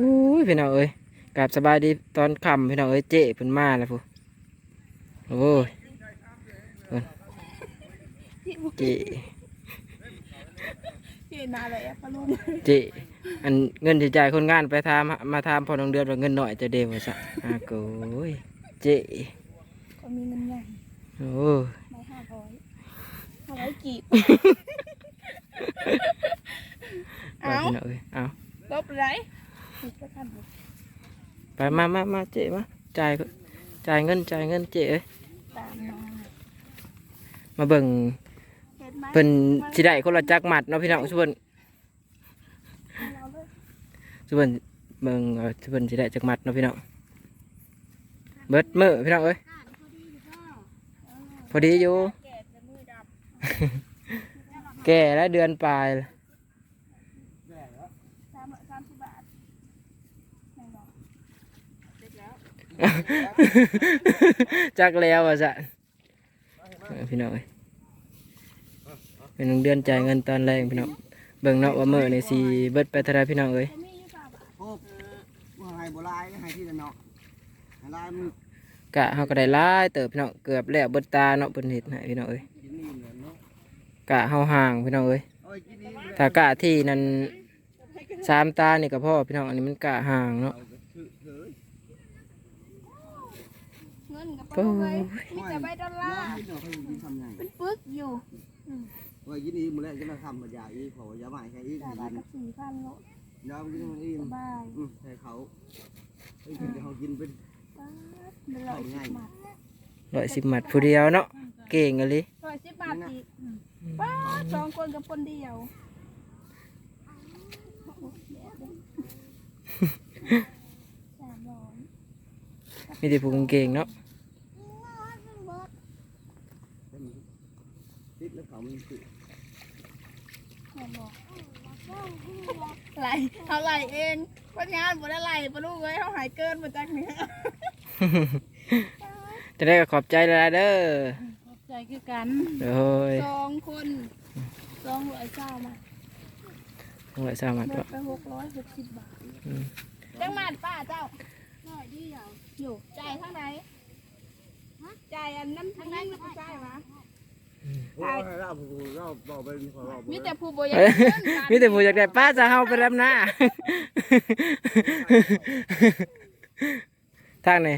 อุ้ยพี่น้องเอ้ยกราบสบายดีตอนค่ำพี่น้องเอ้ยเจ๊เพิ่นมาแล้วพูโอ้ยเพิ่นเจ๊เห็นอะไรอะปะลุงเจ๊อันเงินที่จ่ายคนงานไปทำมาทำพอน้องเดือนว่าเงินหน่อยจะเดวซะอาโกยเจ๊ก็มีเงินใหญ่โอ้ยไม่ห้าร้อยห้าร้อยกีบเอาเอาพี่น้องเลบไรอีกก็ทันอยู่ ไปมามามาเจ๊มาจ่ายจ่ายเงินจ่ายเงินเจ๊เอ้ยตามมามาเบิ่งเห็นไหมเพิ่นสิได้คนละจักหมัดเนาะพี่น้องสุเพิ่นเราเลยสุเพิ่นเบิ่งเอาสุเพิ่นสิได้จักหมัดเนาะพี่น้องเบิดมื้อพี่น้องเอ้ยพอดีอยู่ แก่จะมือดแก่แล้วเดือนปลายแล้วำสามร้อยสามสิบบาทไม่บอกเสร็จแล้ว จักแล้วอะจ้ะเออพี่น้องเอ้ยเป็นหนึ่งเดือนจ่ายเงินตอนแรกพี่น้องเบิ่งเนาะว่ามื้อนี่สิเบิดไปเท่าไรพี่น้องเอ้ยจะมีอยู่สามบาทโอ้ว่าให้บ่ลายให้ที่ละเนาะให้ลายมันกะเฮาก็ได้หลายเติบพี่น้องเกือบแล้วเบิดตาเนาะเพิ่นเฮ็ดให้พี่น้องเอ้ยกินนี่เนี่ยเนาะกะเฮาห่างพี่น้องเอ้ยโอ้ยกินนี่ถ้ากะที่นั่นสามตานี่ก็พอพี่น้องอันนี้มันกะห่างเนาะเอาก็คือเถอะ เงินกับปะลุงเลยมีแต่ใบดอลลาร์กินเนาะเขากินทำไงเป็นปึกอยู่โอ้ยกินนี่มื้อแรกจะมาทำมาใหญ่อีกเพราะว่าอย่ามาให้ใครอีกสามบาทกับสี่พันโลยาวกินมันอีกสบายอืมให้เขาเฮ้ยกินเดี๋ยวเขากินเป็นป๊าดเป็นร้อยสิบบาทร้อยสิบหมัดผู้เดียวเนาะเก่งอะลิร้อยสิบบาทอีกป้าดสองคนกับคนเดียวสามร้อยมีแต่ผู้เก่งๆเนาะ ติ ดแล้วเขามันติดสามร้อยไหลเขาไหลเองคนงานบ่ได้ไหลปะลูกเอ้ยเขาหายเกินมาจากเนี้ยจะได้ก็ขอบใจหลายๆเด้อใจคือกันโอ้ยสองคนสองร้อยเก้ามาต้องร้อยสามหมัดเบิวะดไปหกร้อยหกสิบบาทอืมจังหวัดป้าเจ้าร้อยเดียวอยู่จ่ายทางไหนจ่ายอันน้ำทางไหนไม่จ่ายวะ โอ้ยเราเราบอกไปขอเรามีแต่ผู้บริเอ้ยเงินกันมีแต่ผู้อยากได้ป้าจะเฮาไปรับหน้าทางไหน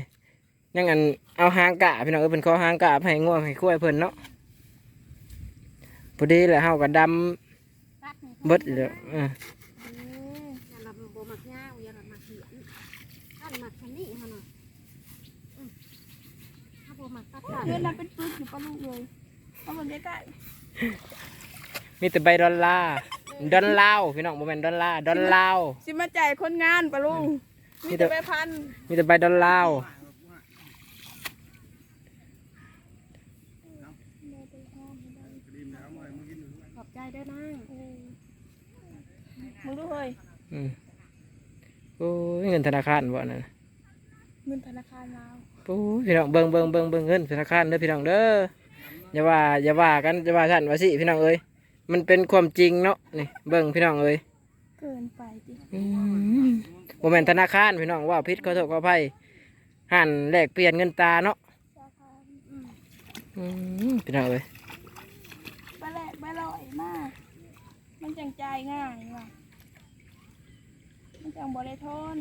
ยังอันเอาหางกะพี่น้องเออเป็นข้อหางกะให้ง่วงให้คุ้ยเพิ่นเนาะพอดีแหละเฮาก็ดำเบิดเลยเอออย่าลำบมักยาวอย่าลำมักเหียนท่านมักชนิฮะน่ะอืมถ้าบมักตัดตัดเงินนั้นเป็นปืนอยู่ปะลูกเลย เอามาใกล้มีแต่ใบดอลลาร์ดอลลาวพี่น้องบ่แม่นดอลลาร์ดอลลาวๆสิมาจ่ายคนงานปะลุง มีแต่ใบพันมีแต่ใบดอลลาวขอบใจด้วยนะมึงดูเฮ้ยอืมโอ้ยเงินธนาคารบ่นั่นน่ะเงินธนาคารลาว โอ้ยพี่น้องเบิ่งเบิ่งเบิ่งเบิ่งเงินธนาคารเด้อพี่น้องเด้อ อย่าว่าอย่าว่ากันอย่าว่าท่านว่าสิพี่น้องเอ้ยมันเป็นความจริงเนาะนี่เบิ่งพี่น้องเอ้ยเกินไปดิอืมบ่แม่นธนาคารพี่น้องว่าผิดขอโทษขออภัยหันแลกเปลี่ยนเงินตาเนาะสาขาอืมอืมพี่น้องเอ้ยไปแลกไปลอยมาก มันจังจ่ายง่ายว่ะมันจังบริทน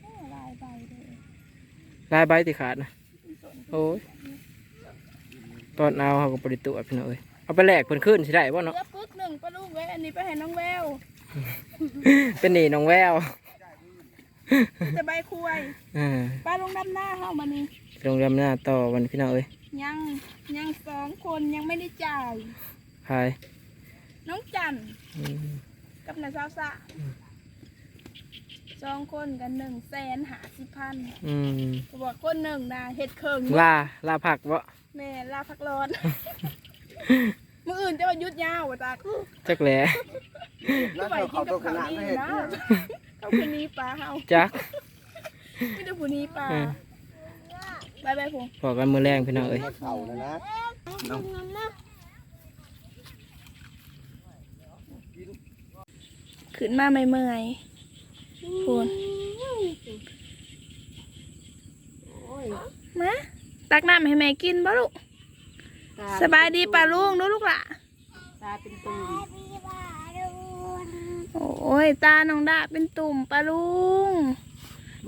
โอ้ลายใบเลย ลายใบที่ขาดนะโอ้ยตอนเอาเขาก็บริตุวพี่น้องเอ้ยเอาไปแลกเพิ่นขึ้นสิได้บ่เหลืเนาะอปึ๊กหนึ่งปะลูกเว้ยอันนี้ไปให้น้องแวว เป็นหนี่น้องแววจะใบคุยอ่าป้าลงด้านหน้าเข้ามานี่โรงแรมหน้าต่อวันพี่น้องเอ้ยยังยังสองคนยังไม่ได้จ่ายพายน้องจันอืม กับนายสาวสะ สองคนกันหนึ่งแสนหาสิบพันอืมบอกคนหนึ่งนะเห็ดเคิงลาลาผักบ่แม่ลาพักร้อน มืออื่นจะมายุดยาวอะจ้ะจักแหลแล้วไปกิเขานตักัวบขเขานาดดีไม่เห็นนะเขาคืนนี้ปลาเฮาจักไม่ได้ผู้นี้ปลาอืมบายบายผมพอกันมือแรงพี่น้องเอ้ยเขาเลยนะเงินนะกินขึ้นมาไม่เมื่อยๆ พูนโอ้ยมาตักน้ำให้แม่กินบ่ลูกตสบายดีป่าลุงเดูลูกหล่ะตาเป็นตุ่มโอ้ยตาน้องดาเป็นตุ่มป่าลุง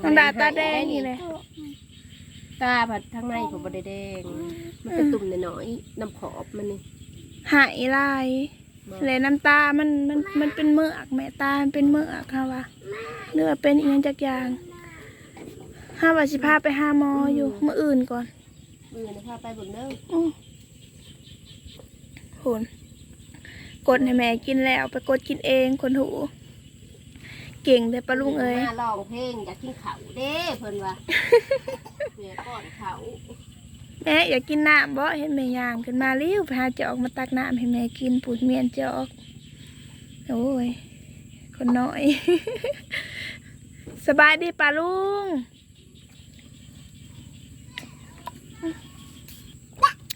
น้องดาตาแดงนี่เลยตาผัดทางในผมบ่ได้แดง มันเป็นตุ่มน้อยๆน้ำขอบมันนี่หายลายบ่ เลยน้ำตา มัน มัน มันเป็นเมือกแม่ตา มันเป็นเมือกค่ะวะเนื้อเป็นอีกอย่างจักอย่างห้าว่าสิพาไปหาหมออยู่เมื่ออื่นก่อนมือนะพาไปเบิ่งเด้ออื้อโหนกดให้แม่กินแล้วไปกดกินเองคนหู เก่งเลยปะลุงเอ้ยมาร้องเพลงอยากกินข้าวเด้เพิ่นว่าแม่ป้อนข้าว แม่อยากกินน้ำบ่เห็นแม่ย่างขึ้นมาเร็วไปหาจอกมาตักน้ำให้แม่กินปูดเมียนจอกโอ้ยคนน้อย สบายดีป่าลุง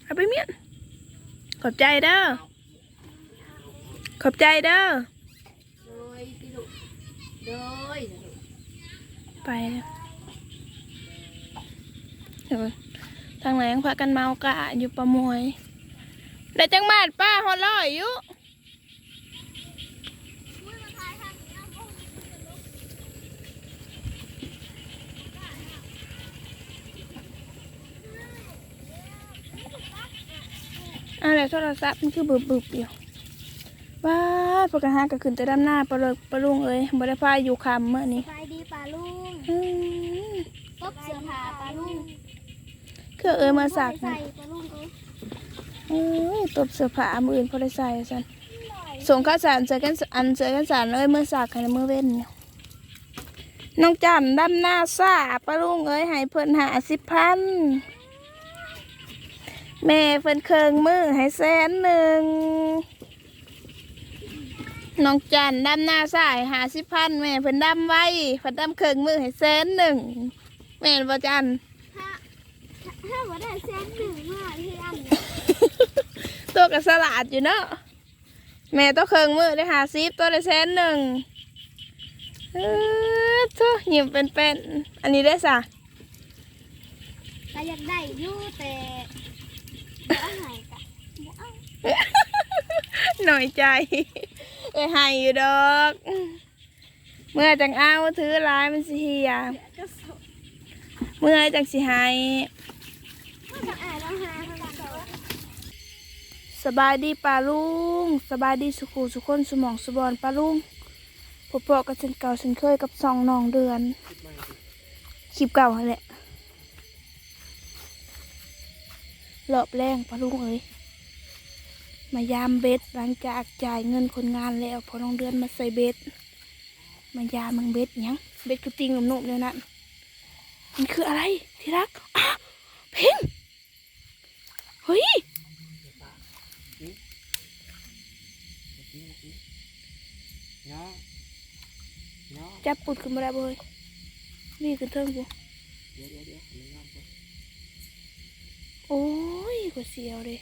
เอาไปเมียนขอบใจเด้อขอบใจเด้อโดยพี่ลูกโดยไปแล้วเดี๋ยว ทางไหนยังพากันเมากะอยู่ประมวยได้จังมาดป้าฮอดร้อยอยู่อะไรโทรศัพท์มันคือบึบบึบๆอยู่ว้าปกหาก็ขึ้นแต่ดำหน้าปลาเลิกปลาลุงเอ้ยบ่ได้พาอยู่คำเมื่อนี้ไปดีป่าลุงอืมตบเสื้อผ้าป่าลุง เครื่องเอ้ยมาสักนะป่าลุงเอ้ยตบเสื้อผ้ามืออื่นพอได้ใส่สันส่งข้าวสารเสือกันอันเสือกันสารเอ้ยมือสักให้มือเว้นน้องจันดำหน้าซาปะลุงเอ้ยให้เพิ่นหาสิบพันแม่เพิ่นเคิงมือให้แสนหนึ่งน้องจันดำหน้าซาให้หาสิพันแม่เพิ่นดำไว้เพิ่นดำเคิงมือให้แสนหนึ่งแม่นบ่จัน ถ้าถ้าว่าได้เส้นหนึ่งมาที่อันเนี่ยตัวกับสลัดอยู่เนาะแม่ตัวเคิงมือได้หาซิปตัวได้แสนหนึ่งเออทุหยิบเป็นเป็นๆอันนี้ได้สะก็อยากได้อยู่แต่บ่เอาไหนกะบ่เอาหน่อยใจ เอ้ยให้อยู่ดอก เมื่อจังเอาถือหลายมันสิเฮียก็สดเมื่อจังสิให้ ก็จะอ่านแล้วหาทางสด สบายดีป่าลุงสบายดีสุขุสุคนสมองสบอนป่าลุงพบเพาะกับฉันเก่าฉันเคยกับสองน้องเดือนคลิปเก่าแหละรอบแรงปะลุงเอ้ยมายามเบ็ดหลังจากจ่ายเงินคนงานแล้วพอน้องเดือนมาใส่เบ็ดมายามมังเบ็ดยังเบ็ดคือติงหนุ่มๆเลยนั่นมันคืออะไรที่รักอ้าเพ่งเฮ้ย เนาะเนาะ จับปุดขึ้นมาได้บ่เฮ้ยนี่ขึ้นเทิงกูเดี๋ยวเดี๋ยวเดี๋ยวมันงามกว่าโอ้ยกว่าเสียวเลย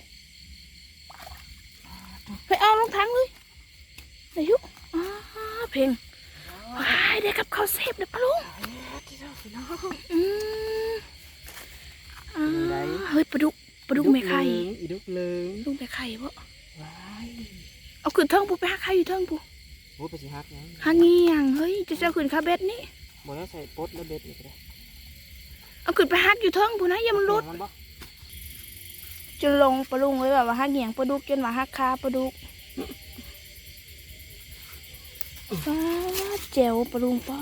ไปเอาลงทังเลยเดี๋ยวยุอ้าเพ่งว้ายได้กับข้าวเซฟเลยปะลุงอืมอ่าเฮ้ยปลาดุกปลาดุกไม่ไข่อีดุกเลิงดุกไม่ไข่บ่ว้ายเอาขึ้นเทิงปูไปหาไข่อยู่เทิงปู โอ้ไปสิฮักยังหาเงี้ยงเฮ้ยจะจะเอาขึ้นคาเบ็ดนี่บ่แล้วใส่ป๊ดแล้วเบ็ดนี่ก็ได้เอาขึ้นไปฮักอยู่เทิงปูนะอย่ามันหลุดมันบ่จนลงปลาลุงเลยแบบว่าฮักเงี้ยงปลาดุกจนว่าฮักคาปลาดุกฟ้าเจ๋วปลาลุงป้า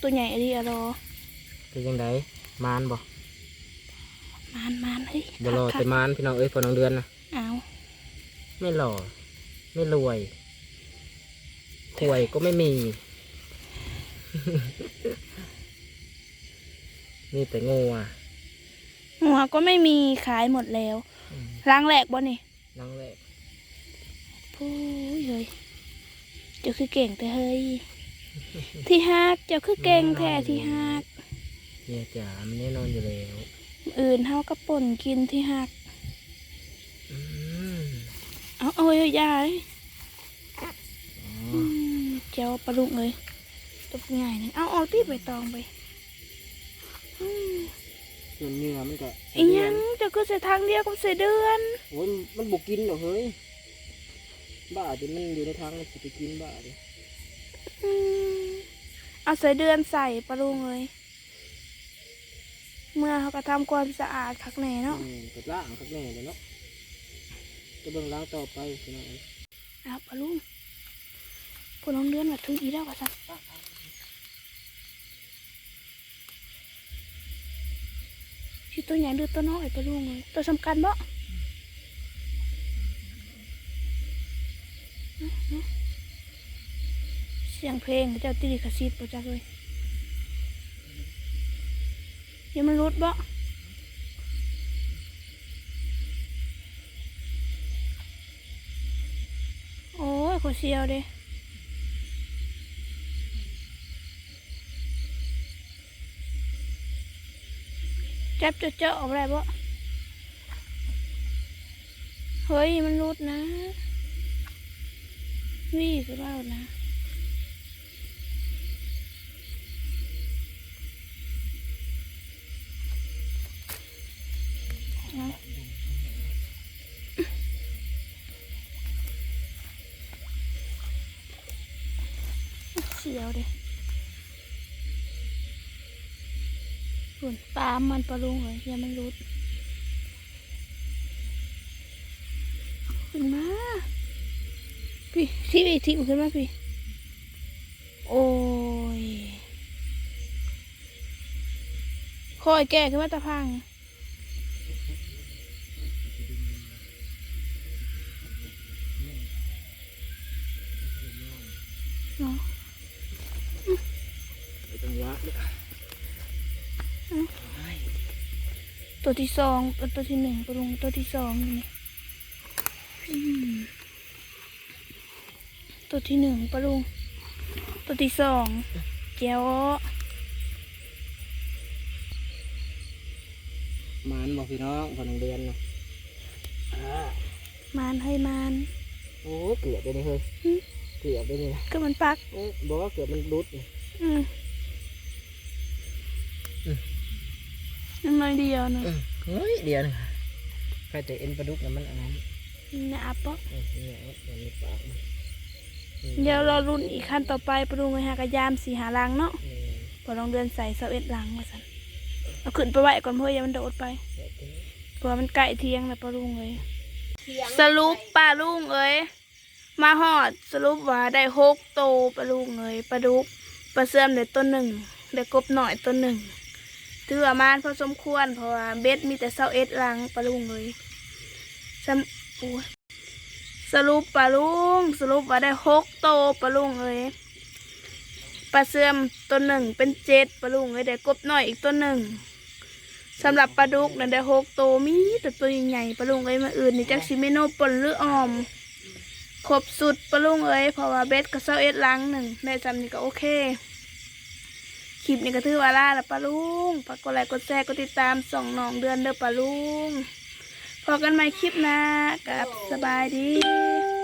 ตัวใหญ่อะดิอะรอเป็นจังไดมานบ่มานมานเฮ้ยบ่รอคัแต่กมานพี่น้องเอ้ยพอน้องเดือนนะๆเอาไม่หล่อไม่รวย ถวยก็ไม่มี มีแต่งูอะหัวก็ไม่มีขายหมดแล้วล้างแหลกบ่นี่นั่งแรกพูยเฮ้ยเจ้าคือเก่งแต่เฮ้ย ที่ฮักเจ้าคือเก่งแท้ที่ฮักเนี่ยจ๋ามันแน่นอนอยู่แล้วอื่นเฮาก็ป่นกินที่ฮักอืม เอาเอาไว้ยายอ๋ออืมเจ้าปลาลุงเลยตัวง่ายนึงเอาออกที่ใบตองไปอืมส่วนเนื้อมันก็อีหยังเจะก็ใส่ทางเดียวกับใส่เดือนโอ้ยมันบุกกินหรอกเฮ้ยบ้าดิมันอยู่ในทางมันสิไปกินบ้าดิอืมเอาใส่เดือนใส่ปลาลุงเลยเมื่อเขาก็ทำความสะอาดคักแน่เนาะอืมกดล่างข้างแน่เลยเนาะจะเบิ่งล้างต่อไปพี่น้องเอ้ยเอาปลาลุงพว กน้องเดือนมาถึงอีแล้วว่าสักชื่อตัวใหญ่หรือตัวน้อยปลาลุงเลยตัวสำคัญบ่เสียงเพลงเจ้าตีขสิทธิ์ประจักเลยเดี๋ยังมันรุดบ่โอ้ยขอเสียวเด้ จับเจาะเจาะออกได้บ่เฮ้ย มันรุดนะวิ่คือเล่านะ ส่วนปลามมันปลาลุงเหรออย่ามันรุดขึ้นมาพี่ที่อีกทีมันขึ้นมาพี่โอ้ยคอยแก่ขึ้นมาตะพังเนาะไปจังหวะเด้อ ตัวที่สองตัวตัวที่หนึ่งปรุงตัวที่สองนี่อืมตัวที่หนึ่งปรุงตัวที่สองเจ้าหมานบอกพี่น้องพอหนึ่งเดือนเนาะอ่ามานให้มานโอ้เกือบไปนี่เฮ้ยหึเกือบไปนี่นะก็มันปักเอ๊ะบอกว่าเกือบมันรุดนี่อืมอื มน้ำมันเดียวเนาะอืมเฮ้ยเดียวนึงใครแต่เอ็นปลาดุกน่ะมันอันนั้นหนาปะเออเนี่ยมันมีปากมันอืมเดี๋ยวเรารุ่นอีกขั้นต่อไปปรุงไปหากระยามสีหาลังเนาะอืมพอลองเดือนใส่เสาเอ็ดลังมาสันเอาขึ้นไปไหวก่อนเพื่ออย่ามันโดดไปแบบนี้เพราะว่ามันใกล้เที่ยงแล้วปลาลุงเลยสรุปปลาลุงเอ้ยมาหอดสรุปว่าได้หกโตวปลาลุงเอ้ยปลาดุกปลาเสื่อมได้ตัวหนึ่งได้กบหน่อยตัวหนึ่ง ถือว่ามานพอสมควรเพราะว่าเบ็ดมีแต่เสาเอ็ดลังปลาลุงเลยสำโอ้ยสรุปปลาลุงสรุปว่าได้หกโตปลาลุงเอ้ยปลาเสื่อมตัวหนึ่งเป็นเจ็ดปลาลุงเอ้ยได้กบหน่อยอีกตัวหนึ่งสำหรับปลาดุกนั่นได้หกโตมีแต่ตัวใหญ่ๆปลาลุงเอ้ยมาอื่นนี่จักซิเมโนปนหรือออมครบสุดปลาลุงเอ้ยเพราะว่าเบสก็เซาเอ็ดลังหนึ่งได้จำนี่ก็โอเค คลิปนี้ก็ถือว่าล่าละปะลุงฝากกดไลค์กดแชร์กดติดตามส่องน้องเดือนเด้อปะลุงพอกันใหม่คลิปหน้ากับสบายดี